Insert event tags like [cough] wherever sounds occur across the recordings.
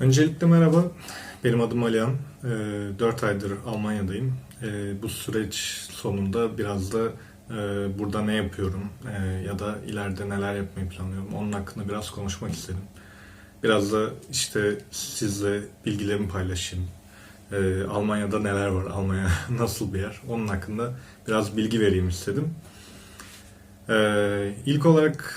Öncelikle merhaba. Benim adım Alihan. 4 aydır Almanya'dayım. Ee, Bu süreç sonunda biraz da e, burada ne yapıyorum e, ya da ileride neler yapmayı planlıyorum. Onun hakkında biraz konuşmak istedim. Biraz da işte sizle bilgilerimi paylaşayım. Ee, Almanya'da neler var, Almanya [laughs] nasıl bir yer, onun hakkında biraz bilgi vereyim istedim. Ee, ilk olarak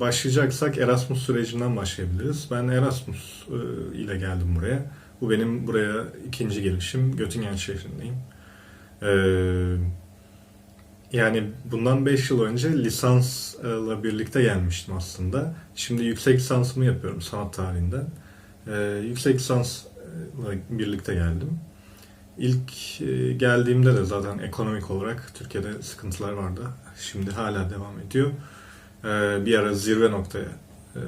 başlayacaksak Erasmus sürecinden başlayabiliriz. Ben Erasmus e, ile geldim buraya. Bu benim buraya ikinci gelişim. Göttingen şehrindeyim. Ee, yani bundan 5 yıl önce lisansla birlikte gelmiştim aslında. Şimdi yüksek lisansımı yapıyorum sanat tarihinden. Ee, yüksek lisansla birlikte geldim. İlk e, geldiğimde de zaten ekonomik olarak Türkiye'de sıkıntılar vardı. Şimdi hala devam ediyor. Ee, bir ara zirve noktaya e,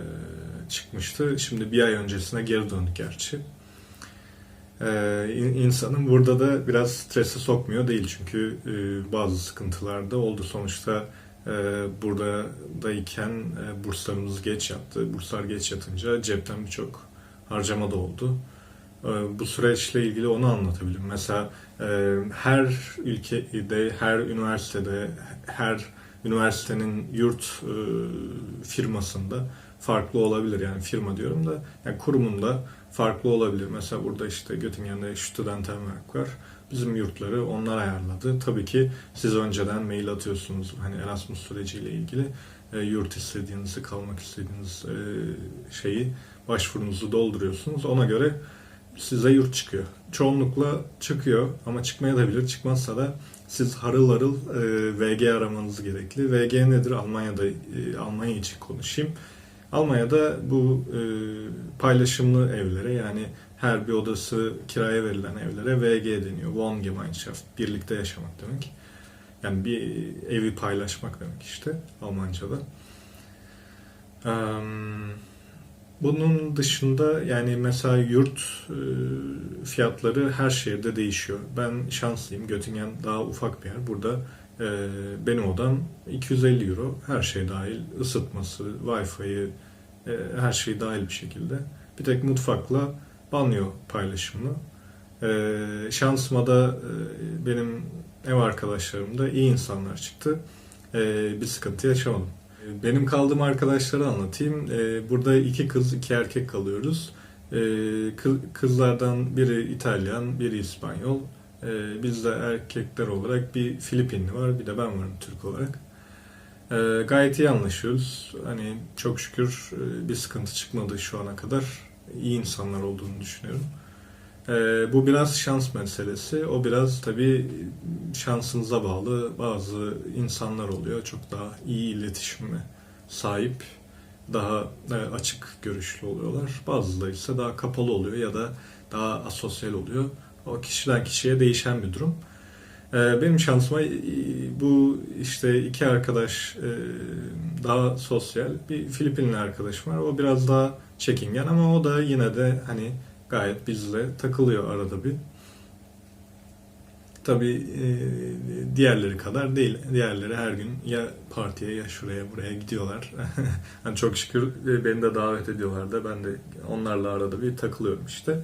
çıkmıştı. Şimdi bir ay öncesine geri döndük gerçi. Ee, in- insanın burada da biraz strese sokmuyor değil çünkü e, bazı sıkıntılar da oldu. Sonuçta e, buradayken e, burslarımız geç yattı. Burslar geç yatınca cepten birçok harcama da oldu. E, bu süreçle ilgili onu anlatabilirim. Mesela her ülkede, her üniversitede, her üniversitenin yurt e, firmasında farklı olabilir. Yani firma diyorum da yani kurumunda farklı olabilir. Mesela burada işte Göttingen'de Studentenwerk var. Bizim yurtları onlar ayarladı. Tabii ki siz önceden mail atıyorsunuz hani Erasmus süreciyle ilgili e, yurt istediğinizi, kalmak istediğiniz e, şeyi başvurunuzu dolduruyorsunuz. Ona göre size yurt çıkıyor. Çoğunlukla çıkıyor ama çıkmayabilir. Çıkmazsa da siz harıl harıl e, VG aramanız gerekli. VG nedir? Almanya'da e, Almanya için konuşayım. Almanya'da bu e, paylaşımlı evlere yani her bir odası kiraya verilen evlere VG deniyor. Wohngemeinschaft. Birlikte yaşamak demek. Yani bir evi paylaşmak demek işte Almanca'da. Em, bunun dışında yani mesela yurt e, fiyatları her şehirde değişiyor. Ben şanslıyım. Göttingen daha ufak bir yer. Burada e, benim odam 250 euro. Her şey dahil. Isıtması, Wi-Fi'yi, e, her şey dahil bir şekilde. Bir tek mutfakla banyo paylaşımlı. Şansıma da benim ev arkadaşlarım da iyi insanlar çıktı. Bir sıkıntı yaşamadım. Benim kaldığım arkadaşları anlatayım. Ee, Burada iki kız, iki erkek kalıyoruz. Ee, kı- Kızlardan biri İtalyan, biri İspanyol. Ee, Biz de erkekler olarak bir Filipinli var, bir de ben varım Türk olarak. Gayet iyi anlaşıyoruz. Hani çok şükür e, bir sıkıntı çıkmadı şu ana kadar. İyi insanlar olduğunu düşünüyorum. Ee, bu biraz şans meselesi. O biraz tabii şansınıza bağlı. Bazı insanlar oluyor çok daha iyi iletişime sahip, daha e, açık görüşlü oluyorlar. Bazıları ise daha kapalı oluyor ya da daha asosyal oluyor. O kişiden kişiye değişen bir durum. Ee, Benim şansıma e, bu işte iki arkadaş e, daha sosyal. Bir Filipinli arkadaşım var. O biraz daha çekingen ama o da yine de hani gayet bizle takılıyor arada bir. Tabii e, diğerleri kadar değil. Diğerleri her gün ya partiye ya şuraya buraya gidiyorlar. [laughs] hani çok şükür e, beni de davet ediyorlar da ben de onlarla arada bir takılıyorum işte.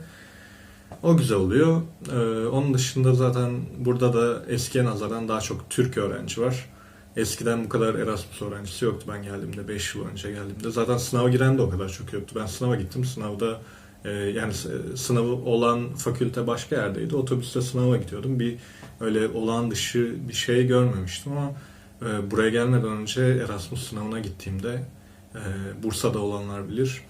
O güzel oluyor. Ee, onun dışında zaten burada da eskiye nazaran daha çok Türk öğrenci var. Eskiden bu kadar Erasmus öğrencisi yoktu ben geldiğimde, 5 yıl önce geldiğimde. Zaten sınava giren de o kadar çok yoktu. Ben sınava gittim, sınavda e, yani sınavı olan fakülte başka yerdeydi. Otobüste sınava gidiyordum. Bir öyle olağan dışı bir şey görmemiştim ama e, buraya gelmeden önce Erasmus sınavına gittiğimde e, Bursa'da olanlar bilir.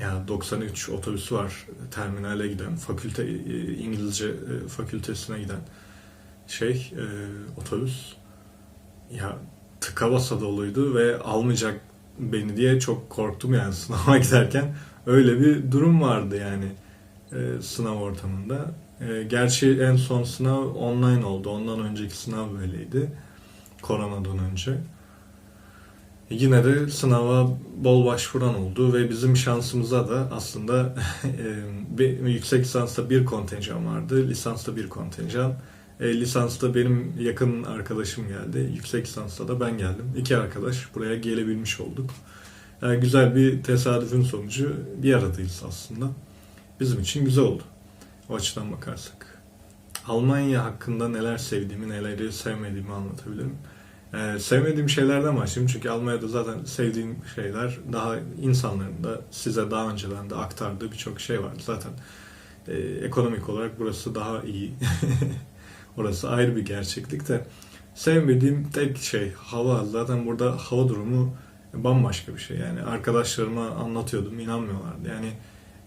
Ya 93 otobüsü var terminale giden, fakülte e, İngilizce fakültesine giden şey otobüs. Ya tıka basa doluydu ve almayacak beni diye çok korktum yani [laughs] sınava giderken. Öyle bir durum vardı yani e, sınav ortamında. E, gerçi en son sınav online oldu. Ondan önceki sınav böyleydi. Koronadan önce. Yine de sınava bol başvuran oldu ve bizim şansımıza da aslında [laughs] e, bir- yüksek lisansta bir kontenjan vardı, lisansta bir kontenjan. E, lisansta benim yakın arkadaşım geldi, yüksek lisansta da ben geldim. İki arkadaş buraya gelebilmiş olduk. Yani güzel bir tesadüfün sonucu bir aradayız aslında. bizim için güzel oldu. O açıdan bakarsak. Almanya hakkında neler sevdiğimi, neleri sevmediğimi anlatabilirim. Ee, sevmediğim şeylerden başlayayım çünkü Almanya'da zaten sevdiğim şeyler daha insanların da size daha önceden de aktardığı birçok şey var. Zaten e, ekonomik olarak burası daha iyi. [laughs] Orası ayrı bir gerçeklik de. Sevmediğim tek şey hava. Zaten burada hava durumu bambaşka bir şey. Yani arkadaşlarıma anlatıyordum inanmıyorlardı. Yani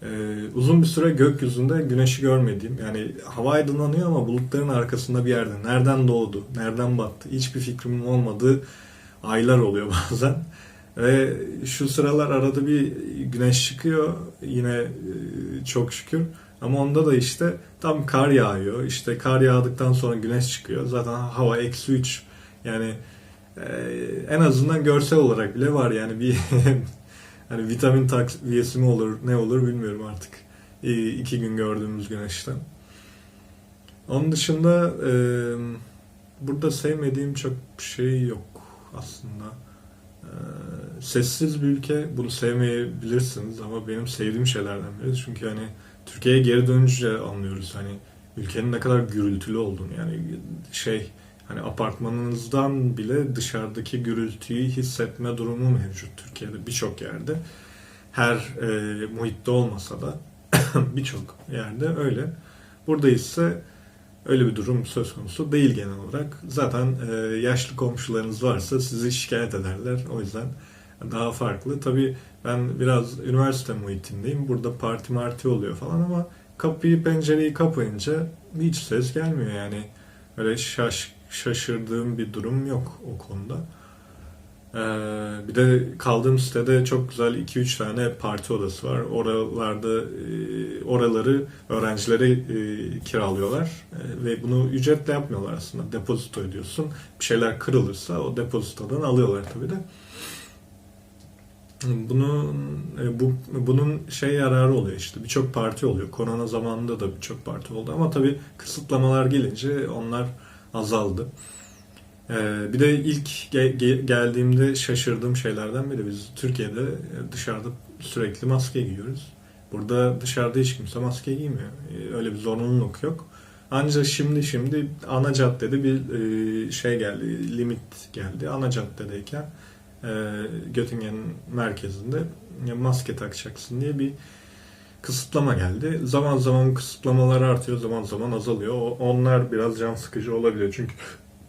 e, uzun bir süre gökyüzünde güneşi görmediğim yani hava aydınlanıyor ama bulutların arkasında bir yerde. Nereden doğdu, nereden battı hiçbir fikrim olmadığı aylar oluyor [laughs] bazen. Ve şu sıralar arada bir güneş çıkıyor yine e, çok şükür. Ama onda da işte tam kar yağıyor. İşte kar yağdıktan sonra güneş çıkıyor. Zaten hava eksi 3. Yani en azından görsel olarak bile var yani bir [laughs] hani vitamin takviyesi mi olur ne olur bilmiyorum artık. İki gün gördüğümüz güneşten. Onun dışında e, burada sevmediğim çok şey yok aslında. E, sessiz bir ülke bunu sevmeyebilirsiniz ama benim sevdiğim şeylerden biri. Çünkü hani Türkiye'ye geri dönünce anlıyoruz hani ülkenin ne kadar gürültülü olduğunu yani şey hani apartmanınızdan bile dışarıdaki gürültüyü hissetme durumu mevcut Türkiye'de birçok yerde. Her e, muhitte olmasa da [coughs] birçok yerde öyle. Burada ise öyle bir durum söz konusu değil genel olarak. Zaten e, yaşlı komşularınız varsa sizi şikayet ederler. O yüzden daha farklı. Tabii ben biraz üniversite muhitindeyim. Burada parti marti oluyor falan ama kapıyı pencereyi kapayınca hiç ses gelmiyor yani. Öyle şaş, şaşırdığım bir durum yok o konuda. Ee, bir de kaldığım sitede çok güzel 2-3 tane parti odası var. Oralarda e, oraları öğrencilere e, kiralıyorlar E, ve bunu ücretle yapmıyorlar aslında. Depozito ödüyorsun. Bir şeyler kırılırsa o depozitodan alıyorlar tabii de. Bunun e, bu bunun şey yararı oluyor işte birçok parti oluyor. Korona zamanında da birçok parti oldu ama tabii kısıtlamalar gelince onlar azaldı. Ee, bir de ilk ge- ge- geldiğimde şaşırdığım şeylerden biri biz Türkiye'de dışarıda sürekli maske giyiyoruz. Burada dışarıda hiç kimse maske giymiyor. Ee, öyle bir zorunluluk yok. Ancak şimdi şimdi ana caddede bir e, şey geldi, limit geldi. Ana caddedeyken e, Göttingen merkezinde maske takacaksın diye bir kısıtlama geldi. Zaman zaman kısıtlamalar artıyor, zaman zaman azalıyor. Onlar biraz can sıkıcı olabiliyor. Çünkü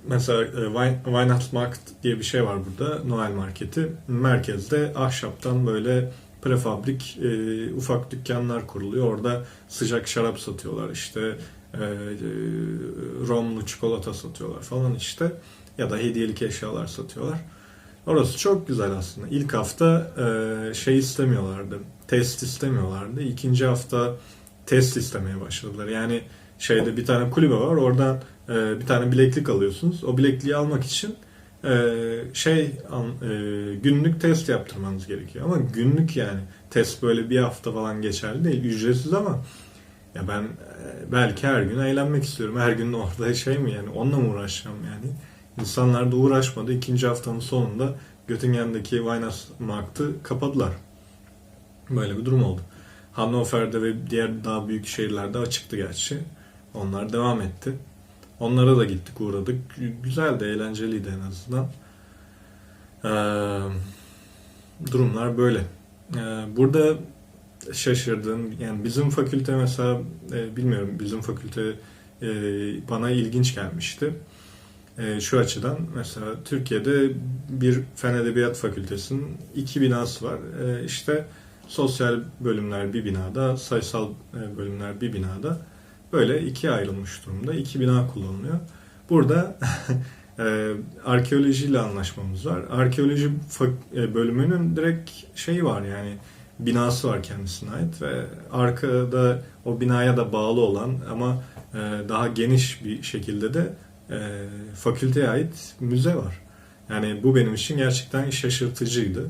mesela e, Weihnachtsmarkt diye bir şey var burada, Noel marketi. Merkezde ahşaptan böyle prefabrik e, ufak dükkanlar kuruluyor. Orada sıcak şarap satıyorlar işte e, romlu çikolata satıyorlar falan işte ya da hediyelik eşyalar satıyorlar. Orası çok güzel aslında. İlk hafta e, şey istemiyorlardı. Test istemiyorlardı. İkinci hafta test istemeye başladılar. Yani şeyde bir tane kulübe var. Oradan e, bir tane bileklik alıyorsunuz. O bilekliği almak için e, şey e, günlük test yaptırmanız gerekiyor. Ama günlük yani test böyle bir hafta falan geçerli değil. Ücretsiz ama ya ben belki her gün eğlenmek istiyorum. Her gün orada şey mi yani onunla mı uğraşacağım yani? İnsanlar da uğraşmadı. İkinci haftanın sonunda Göttingen'deki Weihnachtsmarkt'ı kapadılar. Böyle bir durum oldu. Hannover'de ve diğer daha büyük şehirlerde açıktı gerçi. Onlar devam etti. Onlara da gittik, uğradık. Güzeldi, eğlenceliydi en azından. Ee, durumlar böyle. Ee, burada şaşırdığım, yani bizim fakülte mesela, e, bilmiyorum bizim fakülte e, bana ilginç gelmişti e, şu açıdan mesela Türkiye'de bir Fen Edebiyat Fakültesinin iki binası var. E, işte sosyal bölümler bir binada, sayısal e, bölümler bir binada. Böyle ikiye ayrılmış durumda. İki bina kullanılıyor. Burada [laughs] e, arkeolojiyle anlaşmamız var. Arkeoloji e, bölümünün direkt şeyi var yani binası var kendisine ait ve arkada o binaya da bağlı olan ama e, daha geniş bir şekilde de e, fakülteye ait müze var. Yani bu benim için gerçekten şaşırtıcıydı.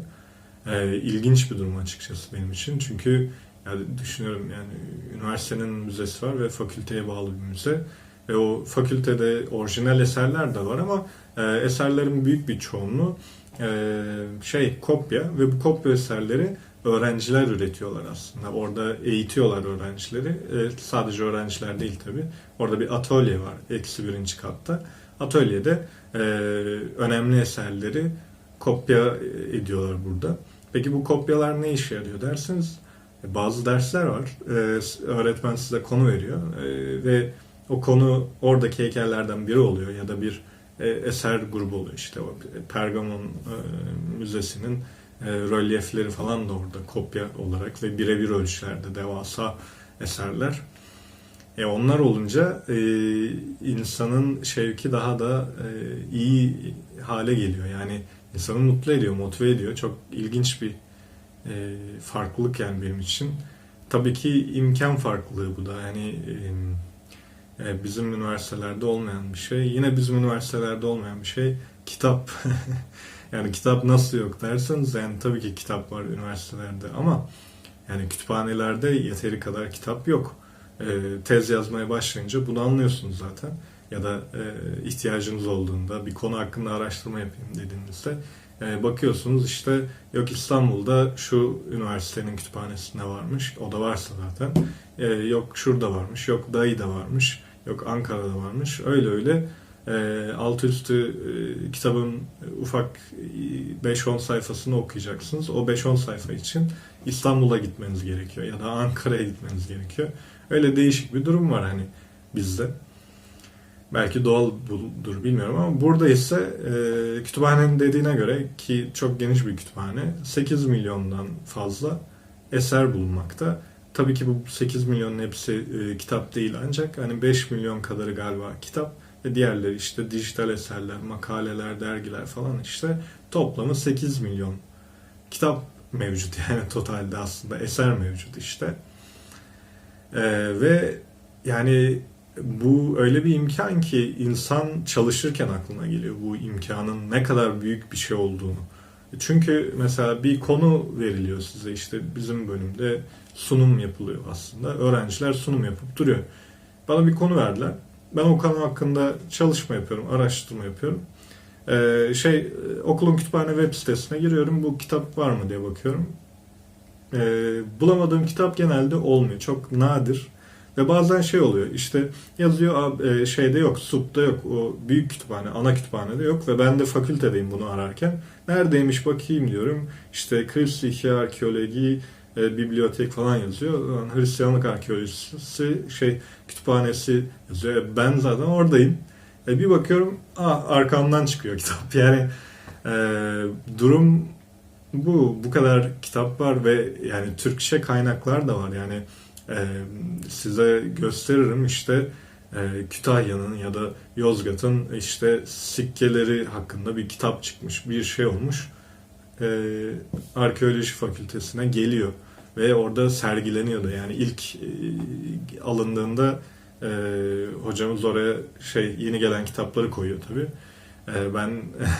E, ilginç bir durum açıkçası benim için. Çünkü yani düşünüyorum yani üniversitenin müzesi var ve fakülteye bağlı bir müze. Ve o fakültede orijinal eserler de var ama e, eserlerin büyük bir çoğunluğu e, şey kopya ve bu kopya eserleri öğrenciler üretiyorlar aslında. Orada eğitiyorlar öğrencileri. E, sadece öğrenciler değil tabi. Orada bir atölye var eksi birinci katta. Atölyede e, önemli eserleri kopya ediyorlar burada. Peki bu kopyalar ne işe yarıyor dersiniz? E, bazı dersler var. E, öğretmen size konu veriyor e, ve o konu oradaki heykellerden biri oluyor ya da bir e, eser grubu oluyor. İşte o Pergamon e, Müzesi'nin e, rölyefleri falan da orada kopya olarak ve birebir ölçülerde devasa eserler. E onlar olunca e, insanın şevki daha da e, iyi hale geliyor. Yani insanı mutlu ediyor, motive ediyor. Çok ilginç bir e, farklılık yani benim için. Tabii ki imkan farklılığı bu da. Yani e, bizim üniversitelerde olmayan bir şey. Yine bizim üniversitelerde olmayan bir şey. Kitap. [laughs] yani kitap nasıl yok derseniz yani tabii ki kitap var üniversitelerde ama yani kütüphanelerde yeteri kadar kitap yok. E, tez yazmaya başlayınca bunu anlıyorsunuz zaten. Ya da e, ihtiyacınız olduğunda bir konu hakkında araştırma yapayım dediğinizde e, bakıyorsunuz işte yok İstanbul'da şu üniversitenin kütüphanesinde varmış. O da varsa zaten. E, yok şurada varmış. Yok Dayı'da varmış. Yok Ankara'da varmış. Öyle öyle e, altı üstü e, kitabın ufak 5-10 sayfasını okuyacaksınız. O 5-10 sayfa için İstanbul'a gitmeniz gerekiyor ya da Ankara'ya gitmeniz gerekiyor. Öyle değişik bir durum var hani bizde. Belki doğal budur bilmiyorum ama burada ise e, kütüphanenin dediğine göre ki çok geniş bir kütüphane 8 milyondan fazla eser bulunmakta. Tabii ki bu 8 milyonun hepsi e, kitap değil ancak hani 5 milyon kadarı galiba kitap ve diğerleri işte dijital eserler, makaleler, dergiler falan işte toplamı 8 milyon kitap mevcut [laughs] yani totalde aslında eser mevcut işte. E, ve yani bu öyle bir imkan ki insan çalışırken aklına geliyor bu imkanın ne kadar büyük bir şey olduğunu. Çünkü mesela bir konu veriliyor size işte bizim bölümde sunum yapılıyor aslında. Öğrenciler sunum yapıp duruyor. Bana bir konu verdiler. Ben o konu hakkında çalışma yapıyorum, araştırma yapıyorum. Ee, şey okulun kütüphane web sitesine giriyorum. Bu kitap var mı diye bakıyorum. Ee, bulamadığım kitap genelde olmuyor. Çok nadir. Ve bazen şey oluyor işte yazıyor e, şeyde yok, SUP'ta yok, o büyük kütüphane, ana kütüphanede yok ve ben de fakültedeyim bunu ararken. Neredeymiş bakayım diyorum. İşte Kristihya arkeoloji, e, bibliotek falan yazıyor. Hristiyanlık arkeolojisi şey kütüphanesi yazıyor. E, ben zaten oradayım. E, bir bakıyorum ah, arkamdan çıkıyor [laughs] kitap. Yani e, durum bu. Bu kadar kitap var ve yani Türkçe kaynaklar da var. Yani size gösteririm işte Kütahya'nın ya da Yozgat'ın işte sikkeleri hakkında bir kitap çıkmış, bir şey olmuş. Arkeoloji fakültesine geliyor ve orada sergileniyor da yani ilk alındığında hocamız oraya şey yeni gelen kitapları koyuyor tabi. E, ben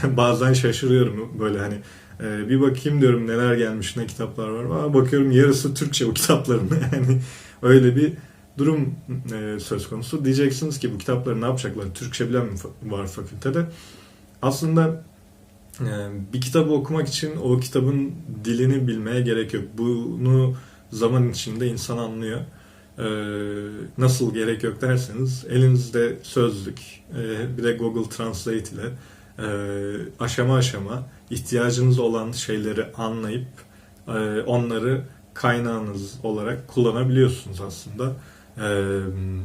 [laughs] bazen şaşırıyorum böyle hani ee, bir bakayım diyorum neler gelmiş, ne kitaplar var. Aa, bakıyorum yarısı Türkçe bu kitapların. [laughs] yani öyle bir durum e, söz konusu. Diyeceksiniz ki bu kitapları ne yapacaklar? Türkçe bilen mi var fakültede? Aslında e, bir kitabı okumak için o kitabın dilini bilmeye gerek yok. Bunu zaman içinde insan anlıyor. E, nasıl gerek yok derseniz elinizde sözlük, e, bir de Google Translate ile e, aşama aşama ihtiyacınız olan şeyleri anlayıp e, onları kaynağınız olarak kullanabiliyorsunuz aslında. E,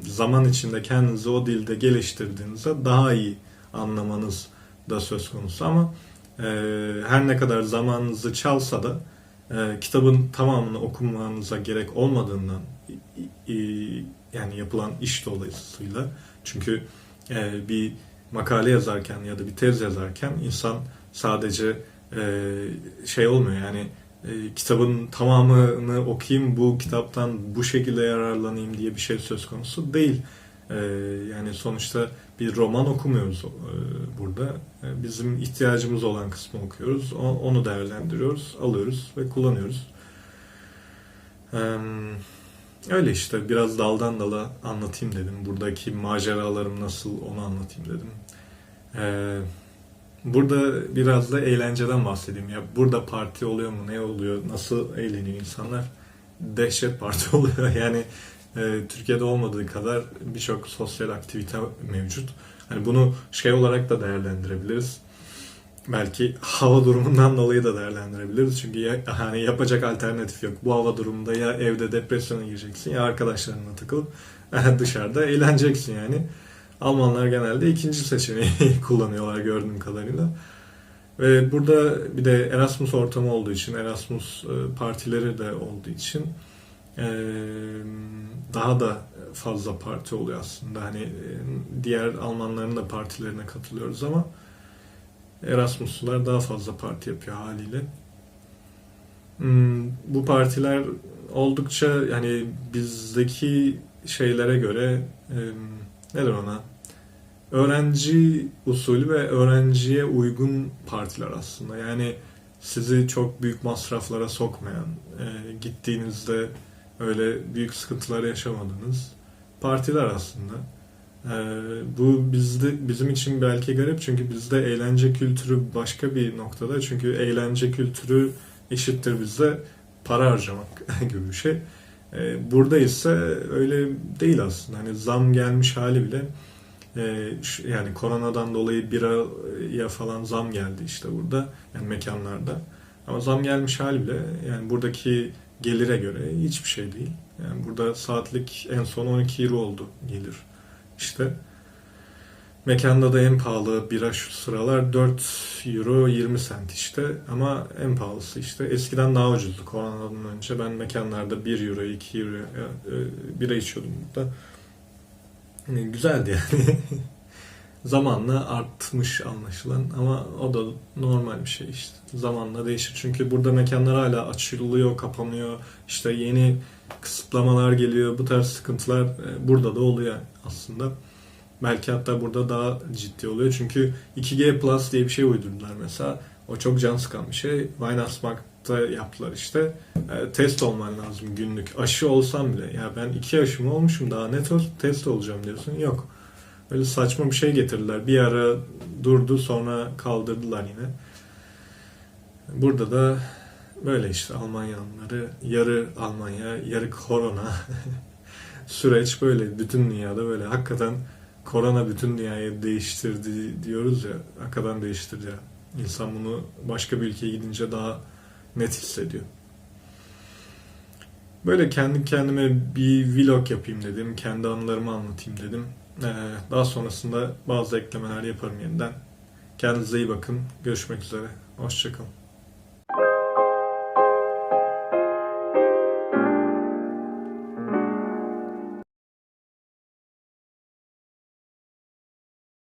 zaman içinde kendinizi o dilde geliştirdiğinizde daha iyi anlamanız da söz konusu ama e, her ne kadar zamanınızı çalsa da e, kitabın tamamını okumanıza gerek olmadığından e, yani yapılan iş dolayısıyla çünkü e, bir makale yazarken ya da bir tez yazarken insan sadece e, şey olmuyor yani e, kitabın tamamını okuyayım bu kitaptan bu şekilde yararlanayım diye bir şey söz konusu değil. E, yani sonuçta bir roman okumuyoruz e, burada. E, bizim ihtiyacımız olan kısmı okuyoruz. O, onu değerlendiriyoruz, alıyoruz ve kullanıyoruz. E, öyle işte biraz daldan dala anlatayım dedim. Buradaki maceralarım nasıl onu anlatayım dedim. E, Burada biraz da eğlenceden bahsedeyim. Ya burada parti oluyor mu? Ne oluyor? Nasıl eğleniyor insanlar? Dehşet parti [laughs] oluyor. Yani e, Türkiye'de olmadığı kadar birçok sosyal aktivite mevcut. Hani bunu şey olarak da değerlendirebiliriz. Belki hava durumundan dolayı da değerlendirebiliriz. Çünkü ya, hani yapacak alternatif yok. Bu hava durumunda ya evde depresyona gireceksin ya arkadaşlarınla takılıp [laughs] dışarıda eğleneceksin yani. Almanlar genelde ikinci seçeneği [laughs] kullanıyorlar gördüğüm kadarıyla. Ve burada bir de Erasmus ortamı olduğu için, Erasmus e, partileri de olduğu için e, daha da fazla parti oluyor aslında. Hani e, diğer Almanların da partilerine katılıyoruz ama Erasmuslular daha fazla parti yapıyor haliyle. Hmm, Bu partiler oldukça yani bizdeki şeylere göre e, nedir ona? Öğrenci usulü ve öğrenciye uygun partiler aslında. Yani sizi çok büyük masraflara sokmayan, e, gittiğinizde öyle büyük sıkıntılar yaşamadığınız partiler aslında. E, bu bizde bizim için belki garip çünkü bizde eğlence kültürü başka bir noktada. Çünkü eğlence kültürü eşittir bizde para harcamak [laughs] gibi bir şey. E, burada ise öyle değil aslında. Hani zam gelmiş hali bile e, şu- yani koronadan dolayı biraya falan zam geldi işte burada yani mekanlarda. Ama zam gelmiş hali bile yani buradaki gelire göre hiçbir şey değil. Yani burada saatlik en son 12 euro oldu gelir. İşte mekanda da en pahalı bira şu sıralar 4 euro 20 sent işte ama en pahalısı işte eskiden daha ucuzdu koronadan önce ben mekanlarda 1 euro 2 euro bira içiyordum burada. Yani güzeldi yani. [laughs] Zamanla artmış anlaşılan ama o da normal bir şey işte. Zamanla değişir. Çünkü burada mekanlar hala açılıyor, kapanıyor. İşte yeni kısıtlamalar geliyor. Bu tarz sıkıntılar e, burada da oluyor aslında. Belki hatta burada daha ciddi oluyor. Çünkü 2G Plus diye bir şey uydurdular mesela. O çok can sıkan bir şey. Weihnachtsmarkt'ta yaptılar işte. E, test olman lazım günlük. Aşı olsam bile. Ya ben iki aşımı olmuşum daha ne test olacağım diyorsun. Yok. Öyle saçma bir şey getirdiler. Bir ara durdu sonra kaldırdılar yine. Burada da böyle işte Almanyanları yarı Almanya, yarı korona [laughs] süreç böyle. Bütün dünyada böyle. Hakikaten korona bütün dünyayı değiştirdi diyoruz ya. Hakikaten değiştirdi ya. İnsan bunu başka bir ülkeye gidince daha net hissediyor. Böyle kendi kendime bir vlog yapayım dedim. Kendi anılarımı anlatayım dedim. Ee, daha sonrasında bazı eklemeler yaparım yeniden. Kendinize iyi bakın. Görüşmek üzere. Hoşçakalın.